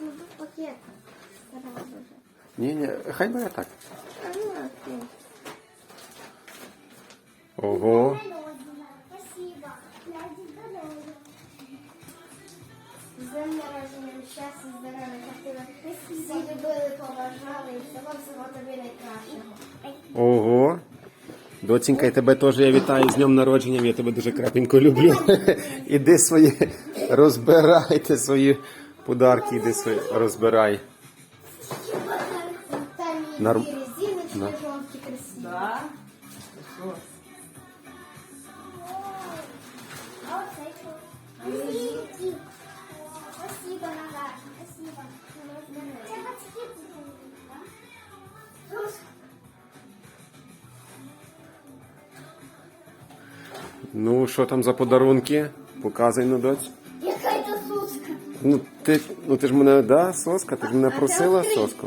тут пакет. Ні, ні, хай бере так. Ого. Спасибо. Я. З днем народження, щастя, здоров'я, щоб всі любили, поважали і всього всього тобі найкращого. Ого. Доцінька, і тебе теж я вітаю з днем народження. Я тебе дуже крапенько люблю. Іди свої, розбирайте свої подарки, іди свої, розбирай. Норм- Да. да? Ну, що там за подарунки? Показуй на доць. Яка-то. Ну ти, ну ти ж мене, да, соска? Ти ж мене просила соску.